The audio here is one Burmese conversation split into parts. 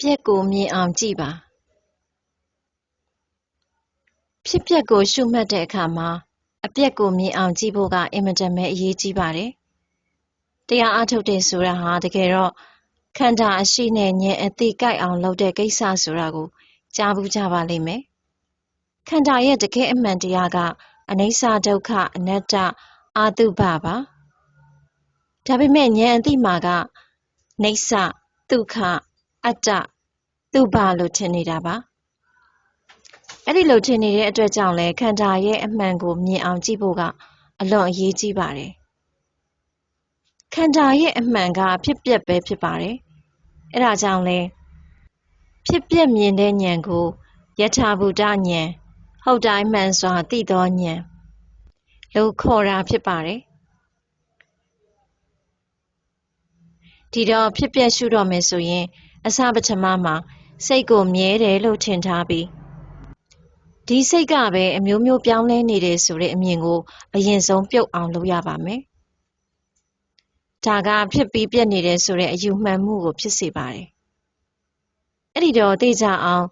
ပျက်ကိုမြင်အောင်ကြည့်ပါဖြစ်ပျက်ကိုရှုမှတ်တဲ့အခါမှာအပျက်ကိုမြင်အောင်ကြည့်ဖို့ကအင်မတန်ပဲအရေးကြီးပါတယ်တရားအထုတ်တဲ့ဆိုတာဟာတကယ်တော့ခန္ဓာအရှိနဲ့ဉာဏ်အသိကိုက်အောင်လုပ်တဲ့ကိစ္စဆိုတာကိုကြားဘူးကြပါလိမ့်မယ်ခန္ဓာရဲ့တကယ်အမှန်တရားကအနိစ္စဒုက္ခအနတ္တအာတုဘပါဒါပေမဲ့ဉာဏ်အသိမှာကနိစ္စဒုက္ခ အတ္တသူဘလို့ထင်နေတာပါအဲ့ဒီလိုထင်နေတဲ့အတွက်ကြောင့်လဲခန္ဓာရဲ့အမှန်ကိုမြင်အောင်ကြည့်ဖို့ကအလွန်အရေးကြီးပါတယ်ခန္ဓာရဲ့အမှန်ကဖြစ်ပျက်ပဲဖြစ်ပါတယ်အဲ့ဒါကြောင့်လဲဖြစ်ပျက်မြင်တဲ့ဉာဏ်ကိုယထာဘူတဉာဏ်ဟုတ်တိုင်းမှန်စွာသိသောဉာဏ်လို့ခေါ်တာဖြစ်ပါတယ်ဒီတော့ဖြစ်ပျက်ရှုတော့မယ်ဆိုရင် အစပထမမှာစိတ်ကိုမြဲတယ်လို့ထင်ထားပြီးဒီစိတ်ကပဲအမျိုးမျိုးပြောင်းလဲနေတယ်ဆိုတဲ့အမြင်ကို အရင်ဆုံးပြုတ်အောင်လုပ်ရပါမယ်ဒါကဖြစ်ပြီးပြက်နေတယ်ဆိုတဲ့အယူမှန်မှုကိုဖြစ်စေပါတယ်အဲ့ဒီတော့သိကြအောင်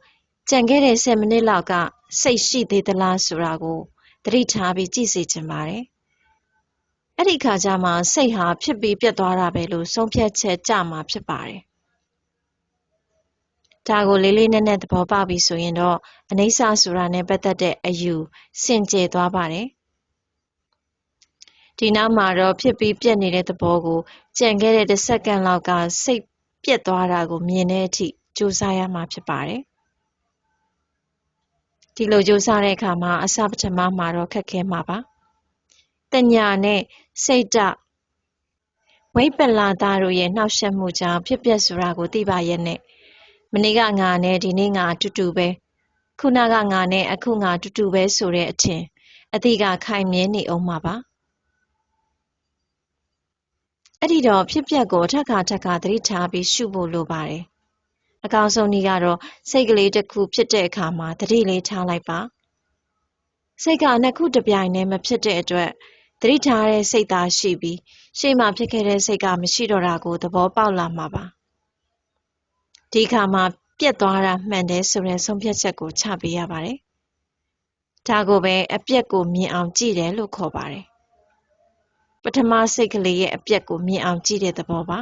ကြံခဲ့တဲ့10မိနစ်လောက်ကစိတ်ရှိသေးသလားဆိုတာကိုသတိထားပြီးကြည့်စေချင်ပါတယ်အဲ့ဒီခါကျမှစိတ်ဟာဖြစ်ပြီးပြတ်သွားတာပဲလို့ဆုံးဖြတ်ချက်ကြမှာဖြစ်ပါတယ် ဒါကိုလေးလေးနက်နက်သဘောပေါက်ပြီဆိုရင်တော့အနိစ္စဆိုတာနဲ့ပတ်သက်တဲ့အယူစင်ကြယ်သွားပါတယ်ဒီနောက်မှာတော့ဖြစ်ပြီးပြက်နေတဲ့သဘောကိုကြံခဲ့တဲ့တစ်စက္ကန့်လောက်ကစိတ်ပြက်သွားတာကိုမြင်တဲ့အထိကြိုးစားရမှာဖြစ်ပါတယ်ဒီလိုကြိုးစားတဲ့အခါမှာအစပထမမှာတော့ခက်ခဲမှာပါတညာနဲ့စိတ်တဝိပလာသားတို့ရဲ့နှောက်ယှက်မှုကြောင့်ဖြစ်ပျက်ဆိုတာကိုသိပါရဲ့နဲ့ မနေ့ကငါနဲ့ဒီနေ့ငါအတူတူပဲခုနကငါနဲ့အခုငါအတူတူပဲဆိုတဲ့အထင်အတိကခိုင်မြဲနေအောင်မှာပါအဲ့ဒီတော့ဖြစ်ပျက်ကိုထက်ခါထက်ခါသတိထားပြီးရှုဖို့လိုပါတယ်အကောင်းဆုံးနည်းကတော့စိတ်ကလေးတစ်ခုဖြစ်တဲ့အခါမှာသတိလေးထားလိုက်ပါစိတ်ကနှစ်ခုတစ်ပြိုင်တည်းမဖြစ်တဲ့အတွက်သတိထားတဲ့စိတ်သားရှိပြီးရှေ့မှာဖြစ်ခဲ့တဲ့စိတ်ကမရှိတော့တာကိုသဘောပေါက်လာမှာပါ ဒီခါမှာပြက်သွားတာမှန်တယ်ဆိုတဲ့ဆုံးဖြတ်ချက်ကိုချပေးရပါတယ်ဒါကိုပဲအပြက်ကိုမြင်အောင်ကြည့်တယ်လို့ခေါ်ပါတယ်ပထမစိတ်ကလေးရဲ့အပြက်ကိုမြင်အောင်ကြည့်တဲ့သဘောပါ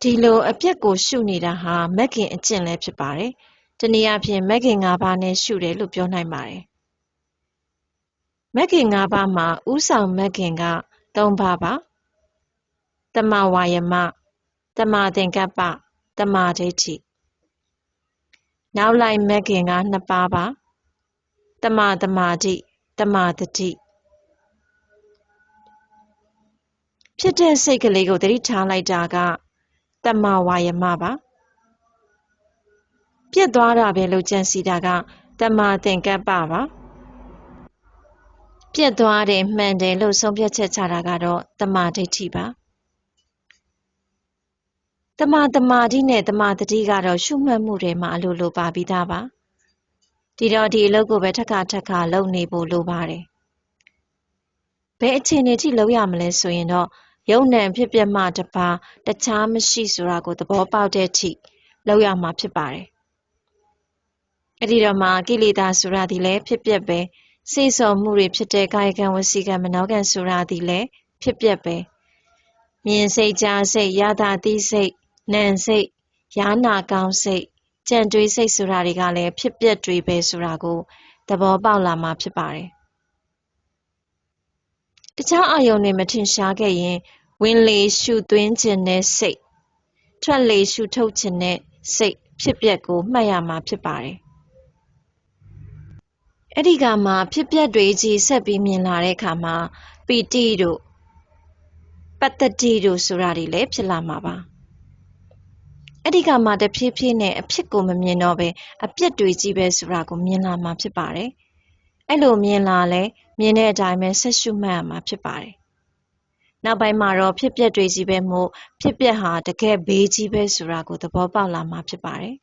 ဒီလိုအပြက်ကိုရှုနေတာဟာမက်ခင်အကျင့်လည်းဖြစ်ပါတယ်တနည်းအားဖြင့်မက်ခင်၅ပါးနဲ့ရှုတယ်လို့ပြောနိုင်ပါတယ်မက်ခင်၅ပါးမှာဥဆောင်မက်ခင်က၃ပါးပါ တမဝါယမတမသင်္ကပ္ပတမဒိဋ္ဌိနောက်လိုက်မက်ခင်က2ပါးပါတမသမာဓိတမတတိဖြစ်တဲ့စိတ်ကလေးကိုသတိထားလိုက်တာကတမဝါယမပါပြက်သွားတာပဲလို့ကြံစီတာကတမသင်္ကပ္ပပါပြက်သွားတယ်မှန်တယ်လို့ဆုံးဖြတ်ချက်ချတာကတော့တမဒိဋ္ဌိပါ တမတမာတိနဲ့တမတတိကတော့ရှုမှတ်မှုတွေမှာအလိုလိုပါပြီးသားပါဒီတော့ဒီအလုပ်ကိုပဲထက်ခါထက်ခါလုပ်နေဖို့လိုပါတယ်ဘယ်အခြေအနေထိလုပ်ရမလဲဆိုရင်တော့ယုံ nant ဖြစ်ပြမှတပါတခြားမရှိဆိုတာကိုသဘောပေါက်တဲ့အထိလုပ်ရမှာဖြစ်ပါတယ်အဲ့ဒီတော့မှကိလေသာဆိုတာဒီလည်းဖြစ်ပြပဲစေစော်မှုတွေဖြစ်တဲ့ကာယကံဝစီကံမနောကံဆိုတာဒီလည်းဖြစ်ပြပဲမြင်စိတ်ကြားစိတ်ရတာသိစိတ် နံစိတ်ယာနာကောင်းစိတ်ကြံတွေးစိတ်ဆိုတာတွေကလည်းဖြစ်ပျက်တွေပဲဆိုတာကိုသဘောပေါက်လာမှာဖြစ်ပါတယ်တခြားအာယုန်တွေမထင်ရှားခဲ့ရင် ဝင်လေရှုသွင်းခြင်းနဲ့စိတ်ထွက်လေရှုထုတ်ခြင်းနဲ့စိတ်ဖြစ်ပျက်ကိုမှတ်ရမှာဖြစ်ပါတယ်အဲ့ဒီကမှဖြစ်ပျက်တွေကြီးဆက်ပြီးမြင်လာတဲ့အခါမှာပီတိတို့ပတ္တတိတို့ဆိုတာတွေလည်းဖြစ်လာမှာပါ အဲ့ဒီကမှတဖြည်းဖြည်းနဲ့အဖြစ်ကိုမမြင်တော့ပဲအပြစ်တွေကြီးပဲဆိုတာကိုမြင်လာမှာဖြစ်ပါတယ်အဲ့လိုမြင်လာလဲမြင်တဲ့အတိုင်းပဲဆက်ရှုမှတ်ရမှာဖြစ်ပါတယ်နောက်ပိုင်းမှာတော့ဖြစ်ပျက်တွေကြီးပဲမို့ဖြစ်ပျက်ဟာတကယ်ဘေးကြီးပဲဆိုတာကိုသဘောပေါက်လာမှာဖြစ်ပါတယ်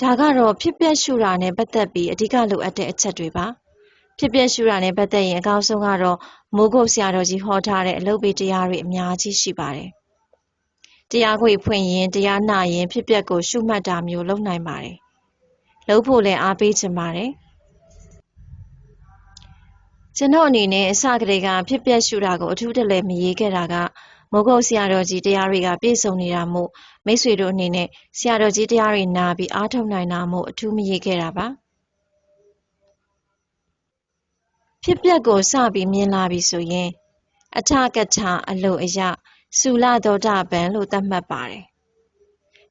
ဒါကတော့ဖြစ်ပျက်ရှုတာနဲ့ပတ်သက်ပြီးအဓိကလိုအပ်တဲ့အချက်တွေပါဖြစ်ပျက်ရှုတာနဲ့ပတ်သက်ရင်အကောင်းဆုံးကတော့မိုးကုတ်ဆရာတော်ကြီးဟောထားတဲ့အလုပ်ပေးတရားတွေအများကြီးရှိပါတယ်။ တရားခွေဖွင့်ရင်တရားနာရင်ဖြစ်ပျက်ကိုရှုမှတ်တာမျိုးလုပ်နိုင်ပါတယ်။လုပ်ဖို့လည်းအားပေးချင်ပါတယ်။ကျွန်တော်အနေနဲ့အစကတည်းကဖြစ်ပျက်ရှုတာကိုအထူးတလဲမရေးခဲ့တာကမိုးကုတ်ဆရာတော်ကြီးတရားတွေကပြည့်စုံနေတာမို့မိတ်ဆွေတို့အနေနဲ့ဆရာတော်ကြီးတရားတွေနာပြီးအားထုတ်နိုင်တာမို့အထူးမရေးခဲ့တာပါဖြစ်ပျက်ကိုစပြီးမြင်လာပြီဆိုရင်အထကထအလုအယ ဆူလသောတာပန်လို့သတ်မှတ်ပါတယ်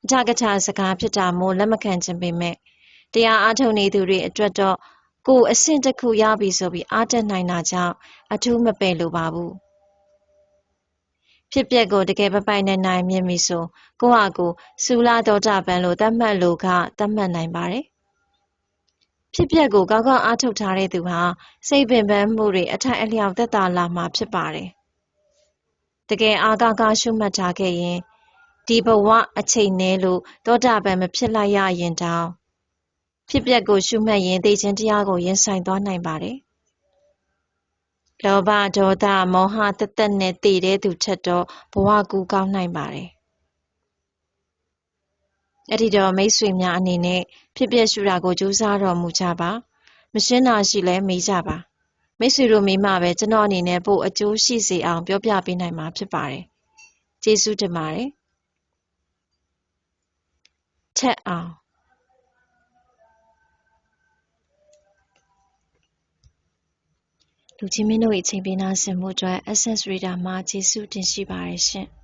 အထကထစကားဖြစ်တာမို့လက်မခံခြင်းပေမဲ့တရားအားထုတ်နေသူတွေအတွက်တော့ကိုယ်အဆင့်တစ်ခုရပြီဆိုပြီးအားတက်နိုင်တာကြောင့်အထူးမပယ်လိုပါဘူးဖြစ်ပျက်ကိုတကယ်ပပိုင်နိုင်နိုင်မြင်ပြီဆိုကိုယ့်ဟာကိုယ်ဆူလာတော်တာပန်လို့သတ်မှတ်လို့ကသတ်မှတ်နိုင်ပါတယ်ဖြစ်ပျက်ကိုကောင်းကောင်းအားထုတ်ထားတဲ့သူဟာစိတ်ပင်ပန်းမှုတွေအထိုက်အလျောက်သက်သာလာမှာဖြစ်ပါတယ် တကယ်အားကောင်းကောင်းရှုမှတ်ထားခဲ့ရင်ဒီဘဝအချိန်နဲ့လို့သောတာပန်မဖြစ်လိုက်ရရင်တောင်ဖြစ်ပျက်ကိုရှုမှတ်ရင်သိခြင်းတရားကိုရင်ဆိုင်သွားနိုင်ပါတယ်လောဘဒေါသမောဟတသက်နဲ့တည်တဲ့သူထက်တော့ဘဝကူကောင်းနိုင်ပါတယ်အဲ့ဒီတော့မိတ်ဆွေများအနေနဲ့ဖြစ်ပျက်ရှုတာကိုကြိုးစားတော်မူကြပါမရှင်းတာရှိလဲမေးကြပါ မိတ်ဆွေတို့မိမပဲကျွန်တော်အနေနဲ့ပို့အကျိုးရှိစေအောင် ပြောပြပေးနိုင်မှာဖြစ်ပါတယ်ကျေးဇူးတင်ပါတယ်ထက်အောင်လူချင်းမင်းတို့၏အချိန်ပေးနာဆင်မှုအတွက် Essence Reader မှာကျေးဇူးတင်ရှိပါတယ်ရှင်။